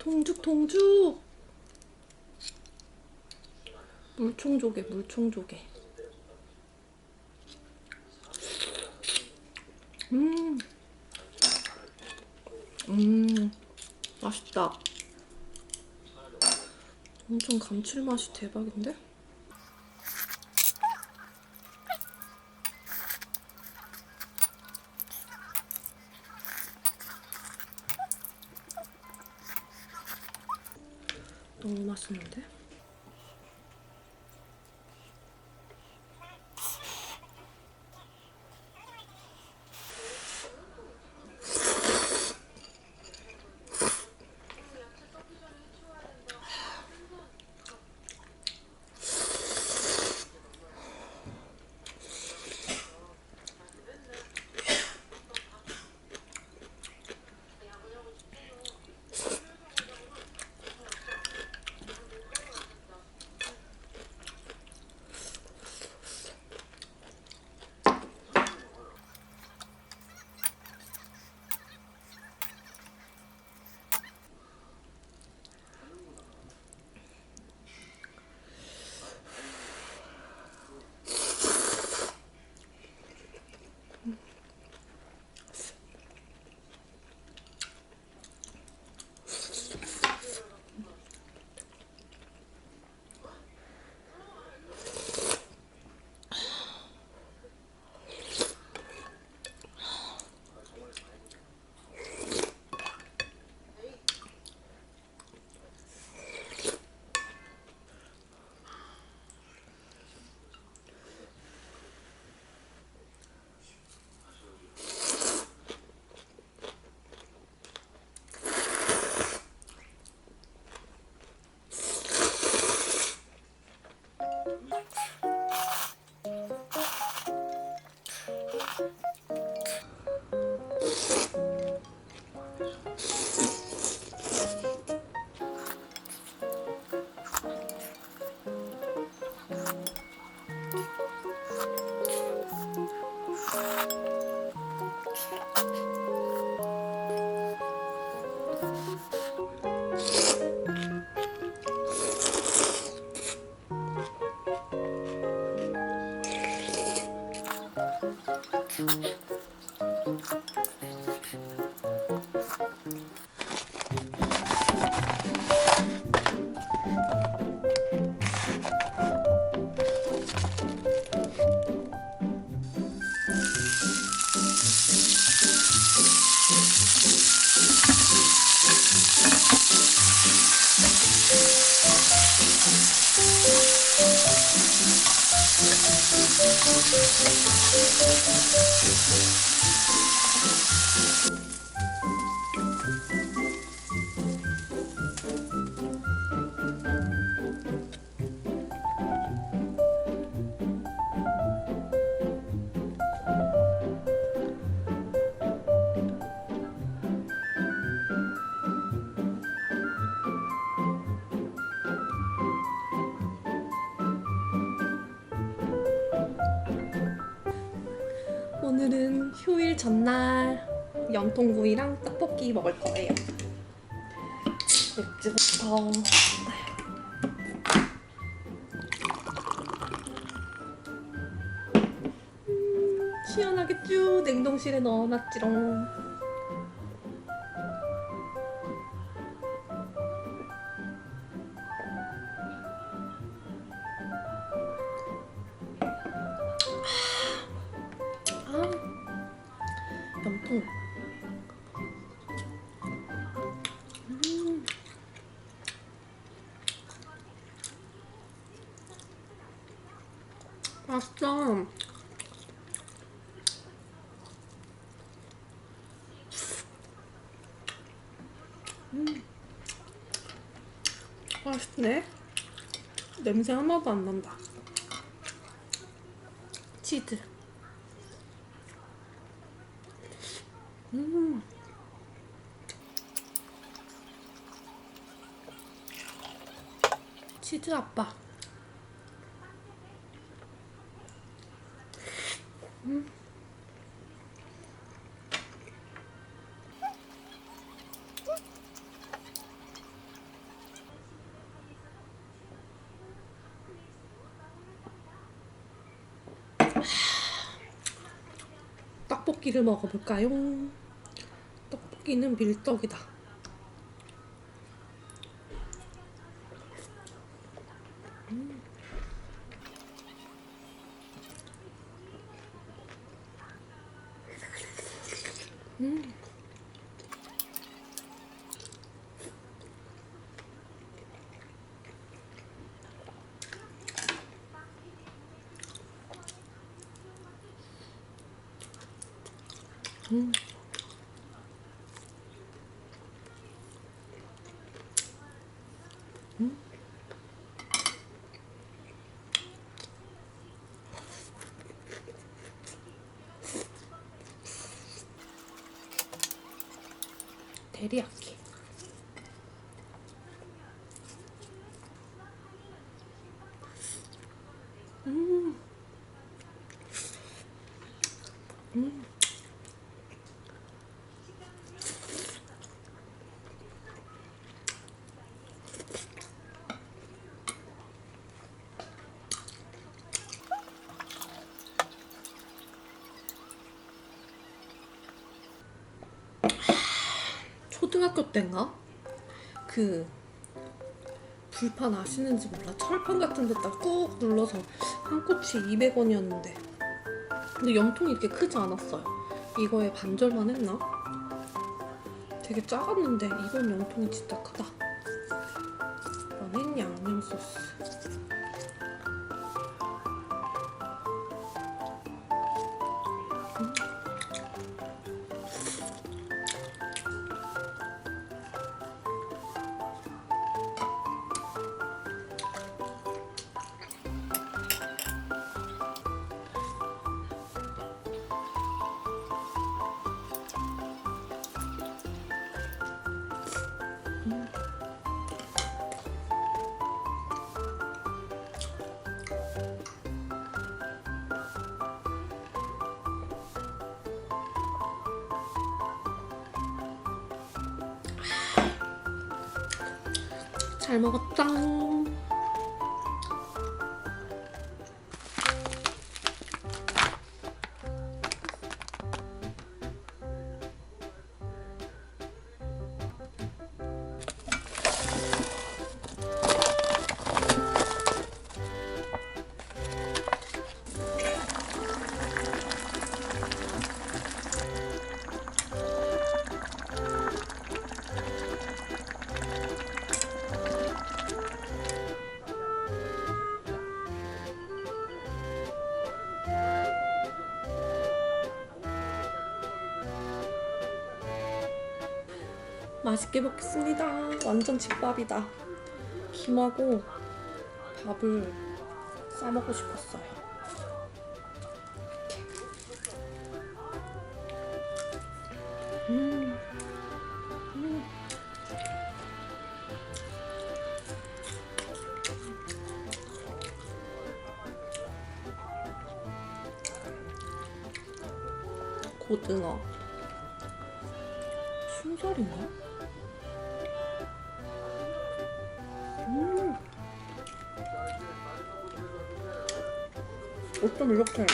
동죽 동죽 물총조개 물총조개 음, 음, 맛있다. 엄청 감칠맛이 대박인데? 맛있는데? 오늘은 휴일 전날 염통구이랑 떡볶이 먹을 거예요. 맥주부터. 음, 시원하게 쭉 냉동실에 넣어놨지롱. 맛있어. 음. 맛있네. 냄새 하나도 안 난다. 치즈. 음. 치즈 아빠. 떡볶이를 먹어볼까요? 떡볶이는 밀떡이다. 데리야끼. 초등학교 때인가? 그 불판 아시는지 몰라? 철판 같은 데다 꾹 눌러서 한 꼬치 200원이었는데. 근데 염통이 이렇게 크지 않았어요. 이거에 반절만 했나? 되게 작았는데 이번 염통이 진짜 크다. 이거는 양념 소스 잘 먹었다. 맛있게 먹겠습니다. 완전 집밥이다. 김하고 밥을 싸 먹고 싶었어요. 어쩜 이렇게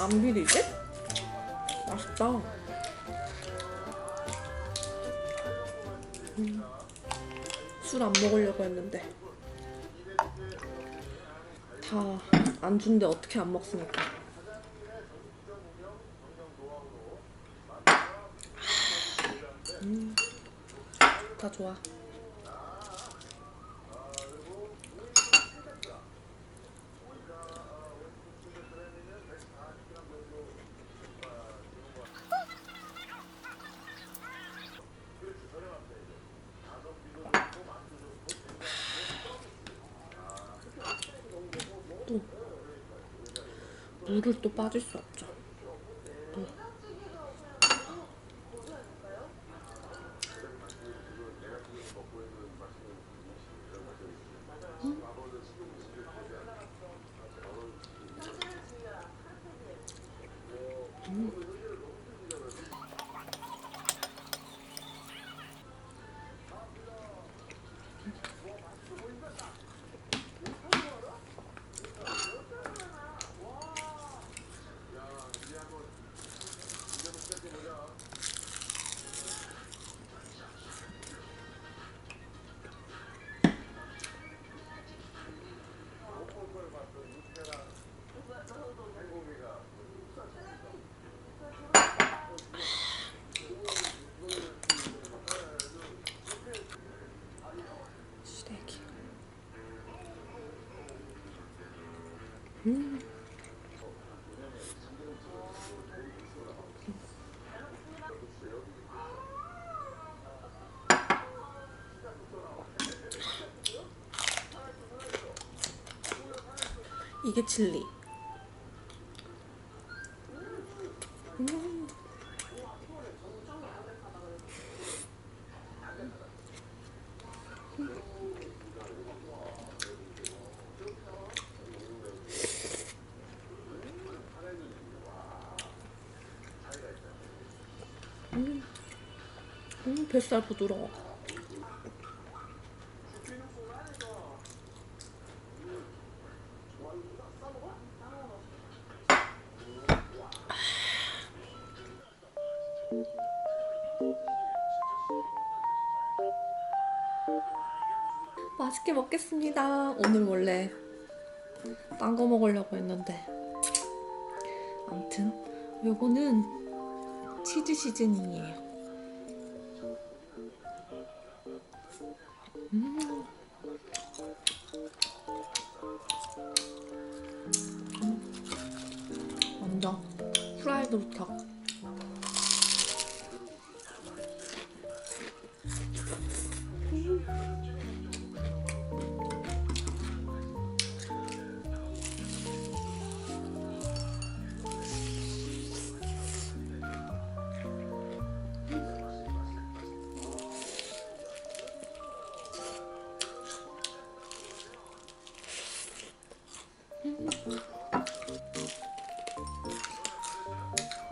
안 비리지? 맛있다. 음. 술안 먹으려고 했는데 다 안 준대 어떻게 안 먹습니까? 다 좋아. 물을 또 빠질 수 없죠. 이게 칠리. 음. 음, 뱃살 부드러워. 먹으려고 했는데 아무튼 요거는 치즈 시즈닝이에요. 음. 완전 프라이드부터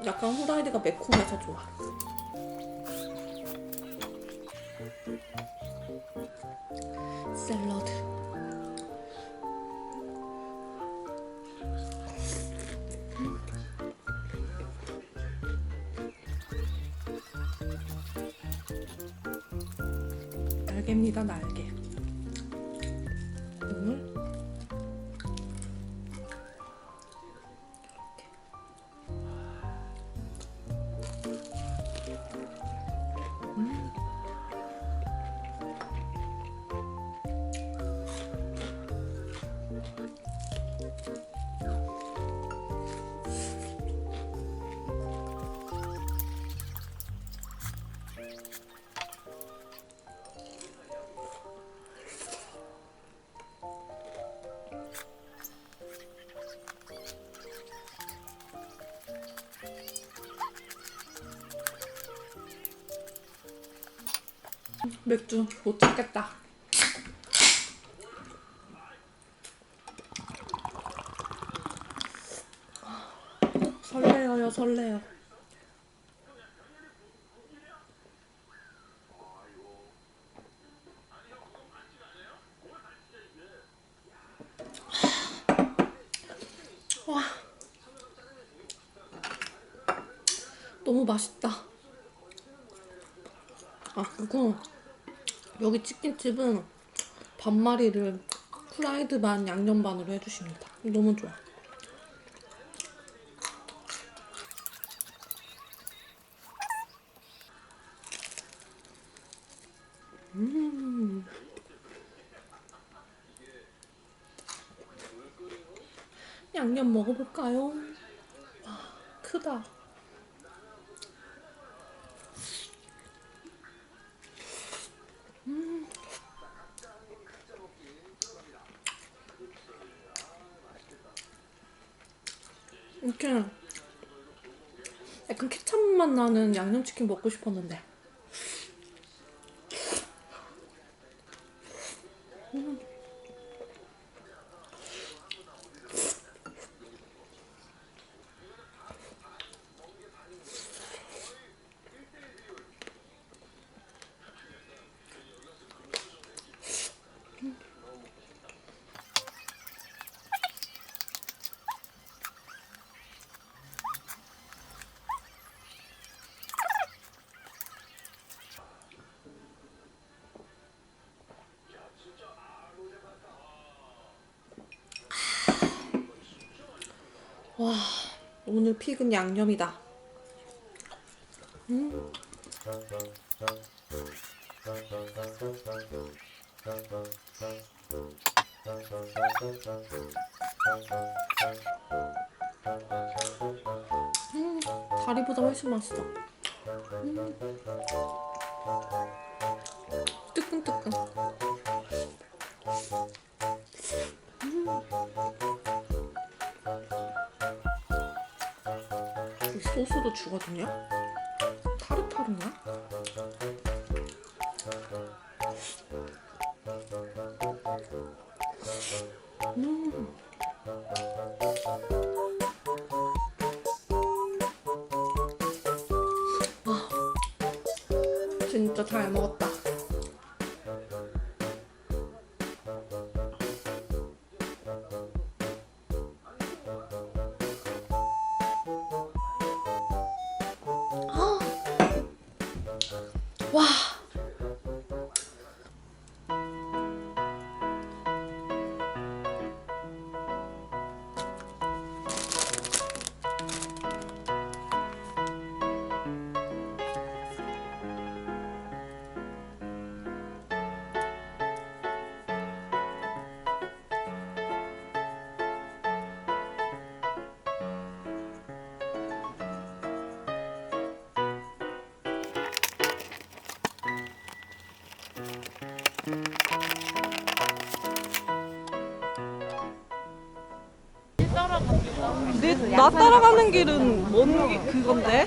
약간 후라이드가 매콤해서 좋아. 샐러드. 날개입니다, 날개. 맥주 못 참겠다. 설레어요, 설레요. 와, 너무 맛있다. 아, 그리고 여기 치킨집은 반마리를 프라이드 반, 양념 반으로 해주십니다. 너무 좋아. 음. 양념 먹어볼까요? 와, 크다. 이렇게 약간 케찹 맛 나는 양념치킨 먹고 싶었는데 와 오늘 픽은 양념이다. 음. 음, 다리보다 훨씬 맛있어. 음. 뜨끈뜨끈. 음. 소스도 주거든요. 타르타르냐? 음. 아, 진짜 잘 먹었다. 내, 나 따라가는 길은 뭔 기- 그건데?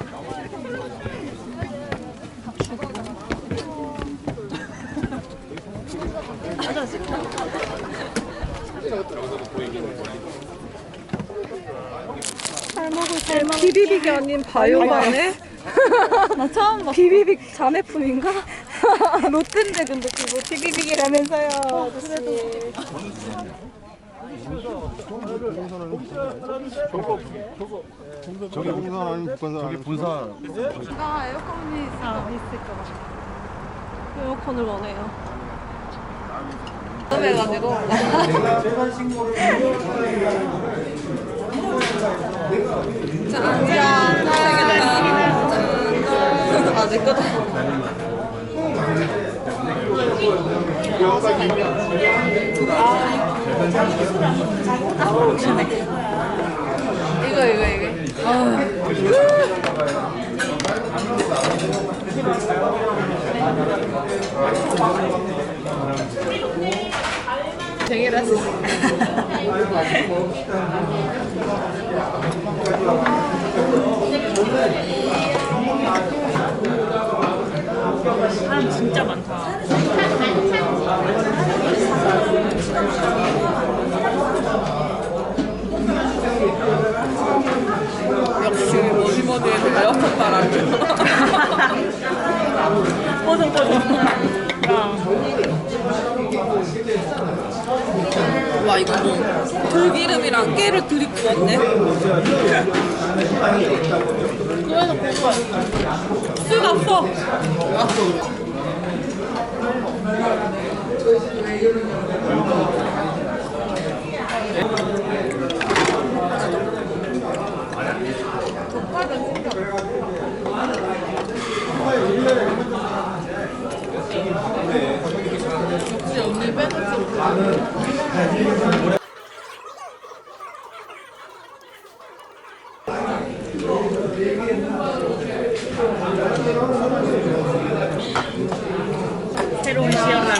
비비빅이 아닌 바이오바네? 나 처음 봐. 비비빅 자매품인가? 롯데인데 근데 그거 비비빅이라면서요. 아저씨. 저기 홍산 아니면 북한산 저기 분산 아, 에어컨이 있을까 봐. 에어컨을 원해요. 해가지고 아, 내 거다. 이거, 이거, 이거. 있어. 사람 진짜 많다. 역시 뭐니 뭐니 해도 에어컨 바람. 뽀송 뽀송. 와 이거 뭐 들기름이랑 깨를 들이부었네. 그래서 고소해. 쓰가 없어. 역시 언니 빼놓지 새로운 시연을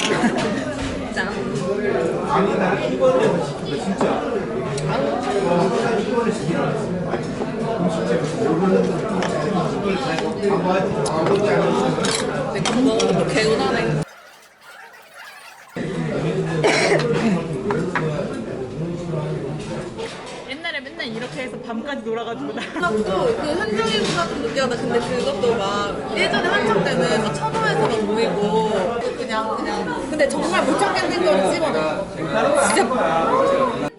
내가 먹는 것도 개운하네. 옛날에 맨날 이렇게 해서 밥 밤까지 놀아가지고 나. 나도 그 한정일보다 좀 늦게 하다. 근데 그것도 막 예전에 한창 때는 막 천호에서만 모이고 그냥 그냥. 근데 정말 몰창 땡땡거리 집어넣어 진짜